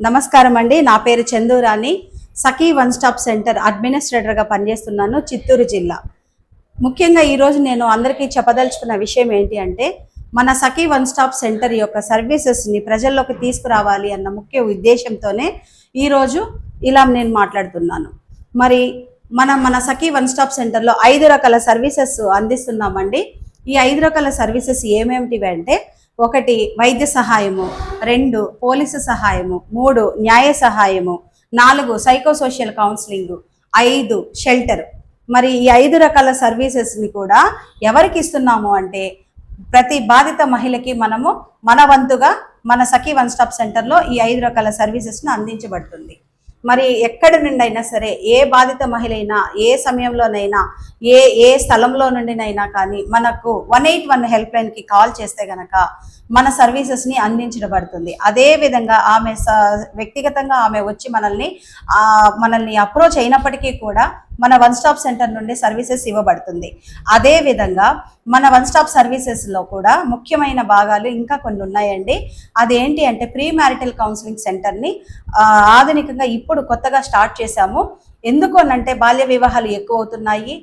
నమస్కారం అండి నా పేరు Chandurani. Sakhi one stop centre అడ్మినిస్ట్రేటర్గా పనిచేస్తున్నాను చిత్తూరు జిల్లా. ముఖ్యంగా ఈరోజు నేను అందరికీ చెప్పదలుచుకున్న విషయం ఏంటి అంటే మన సఖీ వన్ స్టాప్ సెంటర్ యొక్క సర్వీసెస్ని ప్రజల్లోకి తీసుకురావాలి అన్న ముఖ్య ఉద్దేశంతోనే ఈరోజు ఇలా నేను మాట్లాడుతున్నాను. మరి మనం మన సఖీ వన్ స్టాప్ సెంటర్లో ఐదు రకాల సర్వీసెస్ అందిస్తున్నామండి. ఈ ఐదు రకాల సర్వీసెస్ ఏమేమిటివి అంటే ఒకటి వైద్య సహాయము రెండు పోలీసు సహాయము మూడు న్యాయ సహాయము నాలుగు సైకోసోషల్ కౌన్సిలింగ్ ఐదు షెల్టర్. మరి ఈ ఐదు రకాల సర్వీసెస్ని కూడా ఎవరికి ఇస్తున్నాము అంటే ప్రతి బాధిత మహిళకి మనము మన వంతుగా మన సఖీ వన్ స్టాప్ సెంటర్లో ఈ ఐదు రకాల సర్వీసెస్ను అందించబడుతుంది. మరి ఎక్కడి నుండి అయినా సరే ఏ బాధిత మహిళ అయినా ఏ సమయంలోనైనా ఏ ఏ స్థలంలో నుండినైనా కానీ మనకు వన్ ఎయిట్ వన్ హెల్ప్ లైన్కి కాల్ చేస్తే గనక మన సర్వీసెస్ని అందించబడుతుంది. అదేవిధంగా ఆమె స వ్యక్తిగతంగా ఆమె వచ్చి మనల్ని మనల్ని అప్రోచ్ అయినప్పటికీ కూడా మన వన్ స్టాప్ సెంటర్ నుండి సర్వీసెస్ ఇవ్వబడుతుంది. అదేవిధంగా మన వన్ స్టాప్ సర్వీసెస్లో కూడా ముఖ్యమైన భాగాలు ఇంకా కొన్ని ఉన్నాయండి. అదేంటి అంటే ప్రీ మ్యారిటల్ కౌన్సిలింగ్ సెంటర్ని ఆధునికంగా ఇప్పుడు కొత్తగా స్టార్ట్ చేశాము. ఎందుకు అనంటే బాల్య వివాహాలు ఎక్కువ అవుతున్నాయి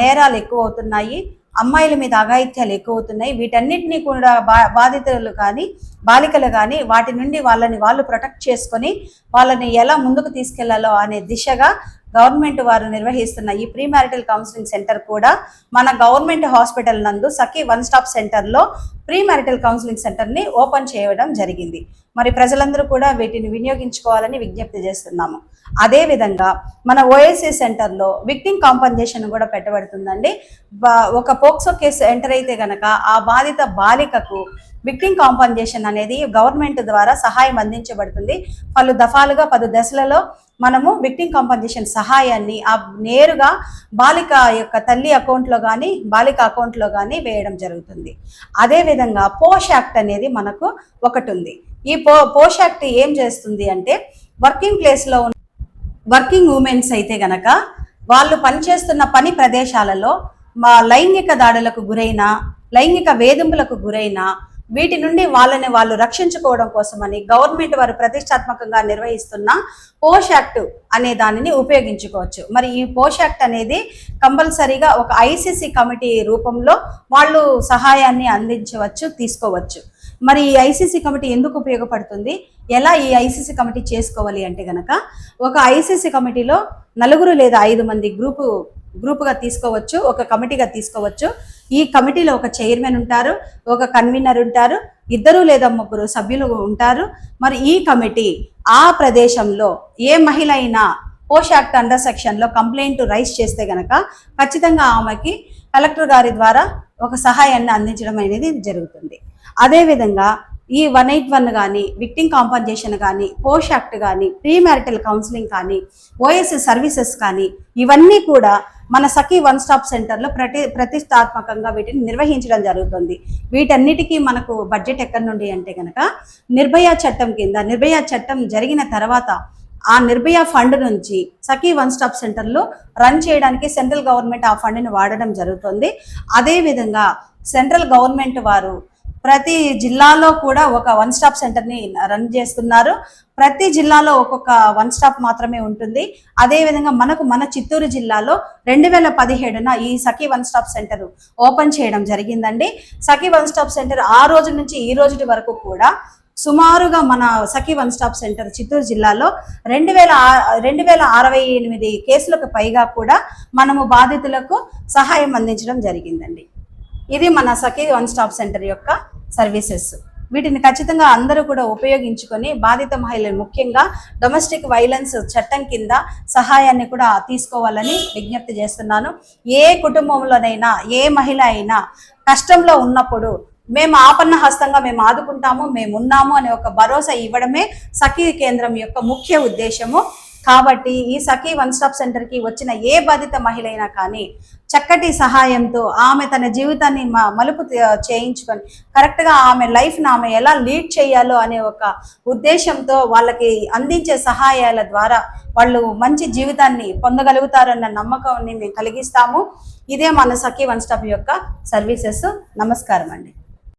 నేరాలు ఎక్కువ అవుతున్నాయి అమ్మాయిల మీద అఘాయిత్యాలు ఎక్కువ అవుతున్నాయి. వీటన్నిటిని కూడా బా బాధితులు కానీ బాలికలు కానీ వాటి నుండి వాళ్ళని వాళ్ళు ప్రొటెక్ట్ చేసుకొని వాళ్ళని ఎలా ముందుకు తీసుకెళ్ళాలో అనే దిశగా గవర్నమెంట్ వారు నిర్వహిస్తున్న ఈ ప్రీ మ్యారిటల్ కౌన్సిలింగ్ సెంటర్ కూడా మన గవర్నమెంట్ హాస్పిటల్ నందు సఖీ వన్ స్టాప్ సెంటర్లో ప్రీ మ్యారిటల్ కౌన్సిలింగ్ సెంటర్ని ఓపెన్ చేయడం జరిగింది. మరి ప్రజలందరూ కూడా వీటిని వినియోగించుకోవాలని విజ్ఞప్తి చేస్తున్నాము. అదేవిధంగా మన ఓఎస్సీ సెంటర్లో విక్టింగ్ కాంపన్సేషన్ కూడా పెట్టబడుతుందండి. ఒక పోక్సో కేసు ఎంటర్ అయితే గనక ఆ బాధిత బాలికకు విక్టింగ్ కాంపన్సేషన్ అనేది గవర్నమెంట్ ద్వారా సహాయం అందించబడుతుంది. పలు దఫాలుగా పలు దశలలో మనము విక్టింగ్ కాంపన్సేషన్ సహాయాన్ని ఆ నేరుగా బాలిక యొక్క తల్లి అకౌంట్లో కానీ బాలిక అకౌంట్లో కానీ వేయడం జరుగుతుంది. అదేవిధంగా పోష్ యాక్ట్ అనేది మనకు ఒకటి ఉంది. ఈ పో పోష్ యాక్ట్ ఏం చేస్తుంది అంటే వర్కింగ్ ప్లేస్లో ఉన్న వర్కింగ్ ఉమెన్స్ అయితే గనక వాళ్ళు పనిచేస్తున్న పని ప్రదేశాలలో మా లైంగిక దాడులకు గురైన లైంగిక వేధింపులకు గురైన వీటి నుండి వాళ్ళని వాళ్ళు రక్షించుకోవడం కోసమని గవర్నమెంట్ వారు ప్రతిష్టాత్మకంగా నిర్వహిస్తున్న పోష్ యాక్ట్ అనే దానిని ఉపయోగించుకోవచ్చు. మరి ఈ పోష్ యాక్ట్ అనేది కంపల్సరీగా ఒక ఐసీసీ కమిటీ రూపంలో వాళ్ళు సహాయాన్ని అందించవచ్చు తీసుకోవచ్చు. మరి ఈ ఐసీసీ కమిటీ ఎందుకు ఉపయోగపడుతుంది? ఎలా ఈ ఐసీసీ కమిటీ చేసుకోవాలి అంటే గనక ఒక ఐసీసీ కమిటీలో నలుగురు లేదా ఐదు మంది గ్రూపు గ్రూపుగా తీసుకోవచ్చు ఒక కమిటీగా తీసుకోవచ్చు. ఈ కమిటీలో ఒక చైర్మన్ ఉంటారు ఒక కన్వీనర్ ఉంటారు ఇద్దరు లేదా ముగ్గురు సభ్యులు ఉంటారు. మరి ఈ కమిటీ ఆ ప్రదేశంలో ఏ మహిళ అయినా పోష్ యాక్ట్ అండర్ సెక్షన్లో కంప్లైంట్ రైజ్ చేస్తే గనక ఖచ్చితంగా ఆమెకి కలెక్టర్ గారి ద్వారా ఒక సహాయాన్ని అందించడం అనేది జరుగుతుంది. అదేవిధంగా ఈ వన్ ఎయిట్ వన్ కానీ విక్టింగ్ కాంపన్సేషన్ కానీ పోస్ట్ యాక్ట్ కానీ ప్రీ మ్యారిటల్ కౌన్సిలింగ్ కానీ ఓఎస్ సర్వీసెస్ కానీ ఇవన్నీ కూడా మన సఖీ వన్ స్టాప్ సెంటర్లో ప్రతి ప్రతిష్టాత్మకంగా వీటిని నిర్వహించడం జరుగుతుంది. వీటన్నిటికీ మనకు బడ్జెట్ ఎక్కడి నుండి అంటే కనుక నిర్భయ చట్టం కింద నిర్భయ చట్టం జరిగిన తర్వాత ఆ నిర్భయ ఫండ్ నుంచి సఖీ వన్ స్టాప్ సెంటర్లో రన్ చేయడానికి సెంట్రల్ గవర్నమెంట్ ఆ ఫండ్ని వాడడం జరుగుతుంది. అదేవిధంగా సెంట్రల్ గవర్నమెంట్ వారు ప్రతి జిల్లాలో కూడా ఒక వన్ స్టాప్ సెంటర్ని రన్ చేస్తున్నారు. ప్రతి జిల్లాలో ఒక్కొక్క వన్ స్టాప్ మాత్రమే ఉంటుంది. అదేవిధంగా మనకు మన చిత్తూరు జిల్లాలో రెండు వేల పదిహేడున ఈ Sakhi one stop centre open చేయడం జరిగిందండి. సఖీ వన్ స్టాప్ సెంటర్ ఆ రోజు నుంచి ఈ రోజు వరకు కూడా సుమారుగా మన Sakhi one stop centre Chittoor జిల్లాలో రెండు వేల రెండు వేల అరవై ఎనిమిది కేసులకు పైగా కూడా మనము బాధితులకు సహాయం అందించడం జరిగిందండి. ఇది మన సఖీ వన్ స్టాప్ సెంటర్ యొక్క సర్వీసెస్ వీటిని ఖచ్చితంగా అందరూ కూడా ఉపయోగించుకొని బాధిత మహిళలు ముఖ్యంగా డొమెస్టిక్ వైలెన్స్ చట్టం కింద సహాయాన్ని కూడా తీసుకోవాలని విజ్ఞప్తి చేస్తున్నాను. ఏ కుటుంబంలోనైనా ఏ మహిళ అయినా కష్టంలో ఉన్నప్పుడు మేము ఆపన్న హస్తంగా మేము ఆదుకుంటాము మేము ఉన్నాము అనే ఒక భరోసా ఇవ్వడమే సఖీ కేంద్రం యొక్క ముఖ్య ఉద్దేశము. కాబట్టి ఈ సఖీ వన్ స్టాప్ సెంటర్కి వచ్చిన ఏ బాధిత మహిళ అయినా కానీ చక్కటి సహాయంతో ఆమె తన జీవితాన్ని మలుపు చేయించుకొని కరెక్ట్గా ఆమె లైఫ్ని ఆమె ఎలా లీడ్ చేయాలో అనే ఒక ఉద్దేశంతో వాళ్ళకి అందించే సహాయాల ద్వారా వాళ్ళు మంచి జీవితాన్ని పొందగలుగుతారన్న నమ్మకాన్ని మేము కలిగిస్తాము. ఇదే మన సఖీ వన్ స్టాప్ యొక్క సర్వీసెస్. నమస్కారం అండి